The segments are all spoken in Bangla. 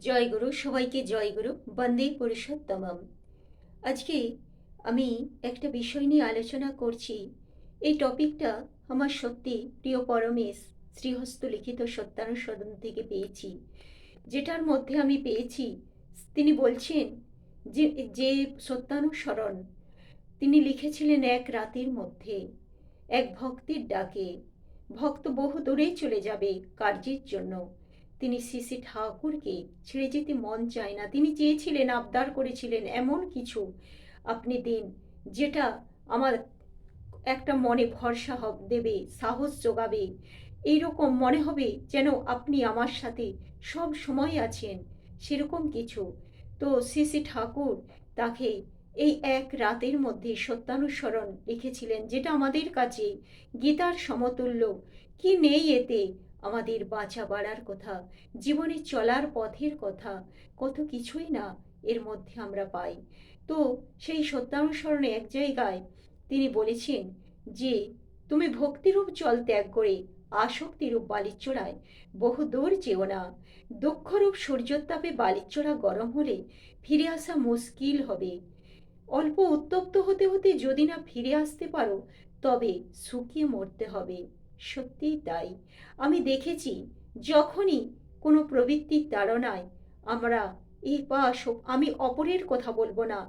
জয় গুরু, সবাইকে জয় গুরু, বন্দে পুরুষোত্তমম। আজকে আমি একটা বিষয় নিয়ে আলোচনা করছি। এই টপিকটা আমার সত্যি প্রিয় পরমেশ শ্রীহস্ত লিখিত সত্যানুসরণ থেকে পেয়েছি। যেটার মধ্যে আমি পেয়েছি, তিনি বলছেন যে যে সত্যানুসরণ তিনি লিখেছিলেন এক রাতের মধ্যে, এক ভক্তির ডাকে। ভক্ত বহু দূরে চলে যাবে কার্যের জন্য। তিনি শ্রী ঠাকুরকে ছেড়ে যেতে মন চায় না। তিনি চেয়েছিলেন, আবদার করেছিলেন, এমন কিছু আপনি দিন যেটা আমার একটা মনে ভরসা হব, দেবে, সাহস যোগাবে। এইরকম মনে হবে যেন আপনি আমার সাথে সব সময় আছেন, সেরকম কিছু। তো শ্রী ঠাকুর তাকে এই এক রাতের মধ্যে সত্যানুসরণ লিখেছিলেন যেটা আমাদের কাছে গীতার সমতুল্য। কি নেই এতে? আমাদের বাঁচা বাড়ার কথা, জীবনে চলার পথের কথা, কত কিছুই না এর মধ্যে আমরা পাই। তো সেই সত্যানুসরণে এক জায়গায় তিনি বলেছেন যে, তুমি ভক্তিরূপ জল ত্যাগ করে আসক্তিরূপ বালিচোড়ায় বহু দূর যেও না। দক্ষরূপ সূর্যোত্তাপে বালিচোড়া গরম হলে ফিরে আসা মুশকিল হবে। অল্প উত্তপ্ত হতে হতে যদি না ফিরে আসতে পারো, তবে শুকিয়ে মরতে হবে। সত্যিই তাই। আমি দেখেছি, যখনই কোনো প্রবৃত্তির তাড়নায় আমরা এই বা আমি অপরের কথা বলব না,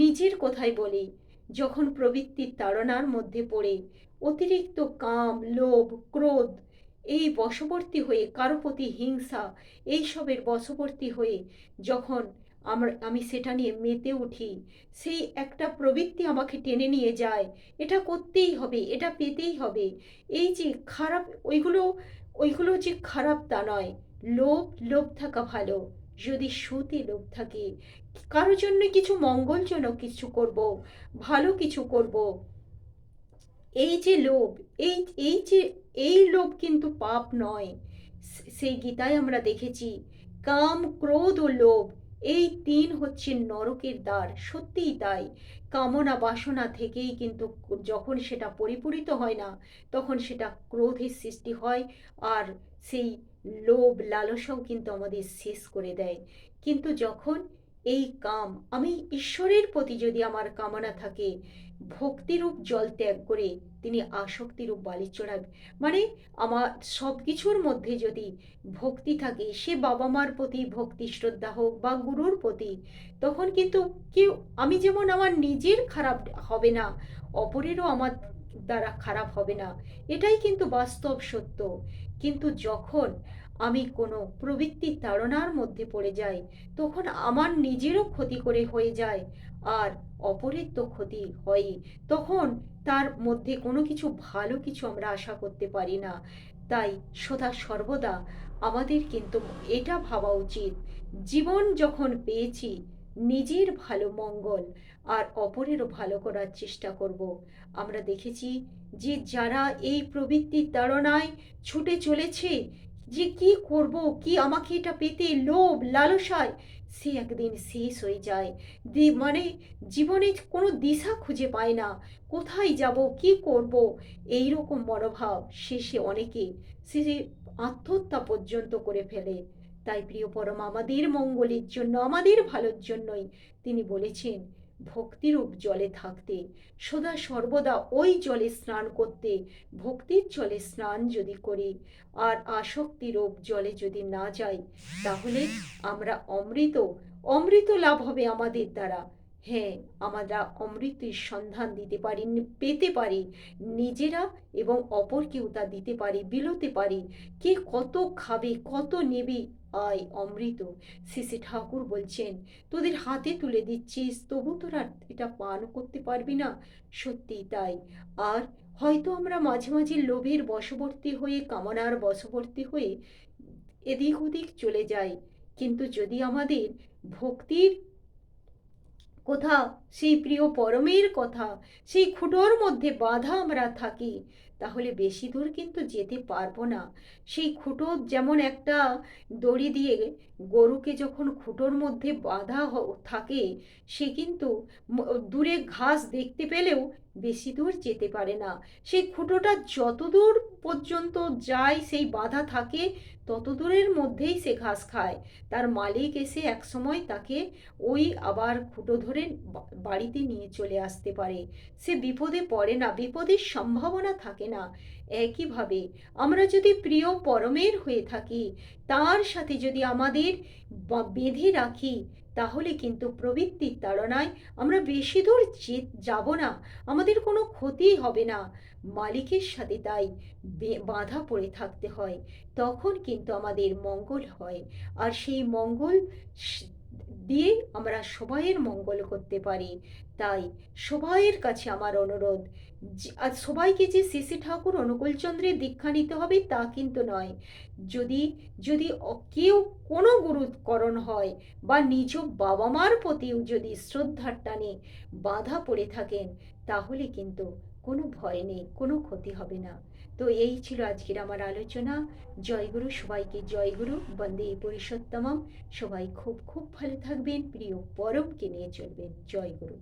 নিজের কথাই বলি, যখন প্রবৃত্তির তাড়নার মধ্যে পড়ে, অতিরিক্ত কাম, লোভ, ক্রোধ, এই বশবর্তী হয়ে, কারও প্রতি হিংসা, এইসবের বশবর্তী হয়ে, যখন আমরা, আমি সেটা নিয়ে মেতে উঠি। সেই একটা প্রবৃত্তি আমাকে টেনে নিয়ে যায়। এটা করতেই হবে, এটা পেতেই হবে। এই যে খারাপ, ওইগুলো ওইগুলো যে খারাপ তা নয়। লোভ লোভ থাকা ভালো। যদি সুতে লোভ থাকে, কারোর জন্য কিছু মঙ্গলজনক কিছু করব, ভালো কিছু করব। এই যে লোভ, এই এই যে, এই লোভ কিন্তু পাপ নয়। সেই গীতায় আমরা দেখেছি, কাম, ক্রোধ ও লোভ এই তিন হচ্ছে নরকের দ্বার, সত্যিই তাই। কামনা বাসনা থেকেই কিন্তু যখন সেটা পরিপূরিত হয় না, তখন সেটা ক্রোধের সৃষ্টি হয় আর সেই লোভ লালসাও কিন্তু আমাদের শেষ করে দেয়। কিন্তু যখন এই কাম, আমি ঈশ্বরের প্রতি যদি আমার কামনা থাকে ভক্তিরূপ জল ত্যাগ করে তিনি আসক্তিরূপ বালি চড়াবে। মানে আমার সব কিছুর মধ্যে যদি ভক্তি থাকে, সে বাবা মার প্রতি ভক্তি, শ্রদ্ধা হোক বা গুরুর প্রতি, তখন কিন্তু কেউ, আমি যেমন আমার নিজের খারাপ হবে না, অপরেরও আমার দ্বারা খারাপ হবে না, এটাই কিন্তু বাস্তব সত্য। কিন্তু যখন আমি কোনো প্রবৃত্তির তাড়নার মধ্যে পড়ে যাই, তখন আমার নিজেরও ক্ষতি করে হয়ে যায়। আর অপরের তো ক্ষতি হয়ই, তখন তার মধ্যে কোনো কিছু ভালো কিছু আমরা আশা করতে পারি না। তাই সদা সর্বদা আমাদের কিন্তু এটা ভাবা উচিত, জীবন যখন পেয়েছি, নিজের ভালো মঙ্গল আর অপরেরও ভালো করার চেষ্টা করব। আমরা দেখেছি যে যারা এই প্রবৃত্তির তাড়নায় ছুটে চলেছে যে কি করব, কি আমাকে এটা পেতে লোভ, লালসায়? সে একদিন শেষ হয়ে যায়। দি মানে জীবনে কোনো দিশা খুঁজে পায় না। কোথায় যাব, কি করব? এই রকম মনোভাব শেষে অনেকে, শেষে আত্মহত্যা পর্যন্ত করে ফেলে। তাই প্রিয় পরম, আমাদের মঙ্গলের জন্য, আমাদের ভালোর জন্যই তিনি বলেছেন ভক্তিরূপ জলে থাকতে। সদা সর্বদা ওই জলে স্নান করতে, ভক্তির জলে স্নান যদি করি, আর আসক্তিরূপ জলে যদি না যাই, তাহলে আমরা অমৃত অমৃত লাভ হবে আমাদের দ্বারা। হ্যাঁ আমরা অমৃতের সন্ধান দিতে পারি, পেতে পারি, নিজেরা এবং অপরকেও তা দিতে পারি, বিলোতে পারি। কে কত খাবে, কত নেবে? আয় অমৃত। শ্রী ঠাকুর বলছেন, তোদের হাতে তুলে দিচ্ছিস, তবু তোরা এটা পান করতে পারবি না। সত্যি তাই। আর হয়তো আমরা মাঝে মাঝে লোভের বশবর্তী হয়ে, কামনার বশবর্তী হয়ে এদিক ওদিক চলে যাই। কিন্তু যদি আমাদের ভক্তির কোথা। সেই প্রিয় পরমের কথা। সেই খুঁটোর মধ্যে বাধা আমরা থাকি। তাহলে বেশি দূর কিন্তু যেতে পারব না। সেই খুঁটো যেমন একটা দড়ি দিয়ে গরুকে যখন খুঁটোর মধ্যে বাঁধা থাকে, সে কিন্তু দূরে ঘাস দেখতে পেলেও বেশি দূর যেতে পারে না। সেই খুঁটোটা যত দূর পর্যন্ত যায়, সেই বাধা থাকে, তত দূরের মধ্যেই সে ঘাস খায়। তার মালিক এসে একসময় তাকে ওই আবার খুঁটো ধরে বাড়িতে নিয়ে চলে আসতে পারে। সে বিপদে পড়ে না। বিপদের সম্ভাবনা থাকে না একইভাবে আমরা যদি প্রিয় পরমের হয়ে থাকি, তার সাথে যদি আমাদের বেঁধে রাখি, তাহলে কিন্তু প্রবৃত্তির তাড়নায় আমরা বেশি দূর যাব না, আমাদের কোনো ক্ষতি হবে না। মালিকের সাথে তাই বাঁধা পড়ে থাকতে হয়, তখন কিন্তু আমাদের মঙ্গল হয়। আর সেই মঙ্গল দিয়ে আমরা সবাইয়ের মঙ্গল করতে পারি। তাই সবাইয়ের কাছে আমার অনুরোধ সবাইকে যে শ্রী ঠাকুর অনুকূলচন্দ্রের দীক্ষা নিতে হবে তা কিন্তু নয়। যদি যদি কেউ কোনো গুরুকরণ হয় বা নিজ বাবা মার প্রতিও যদি শ্রদ্ধার টানে বাধা পড়ে থাকেন, তাহলে কিন্তু কোনো ভয় নেই, কোনো ক্ষতি হবে না। তো এই ছিল আজকের আমার আলোচনা। জয়গুরু সবাইকে জয়গুরু বন্দে পুরুষোত্তমম। সবাই খুব খুব ভালো থাকবেন, প্রিয় পরমকে নিয়ে চলবেন। জয়গুরু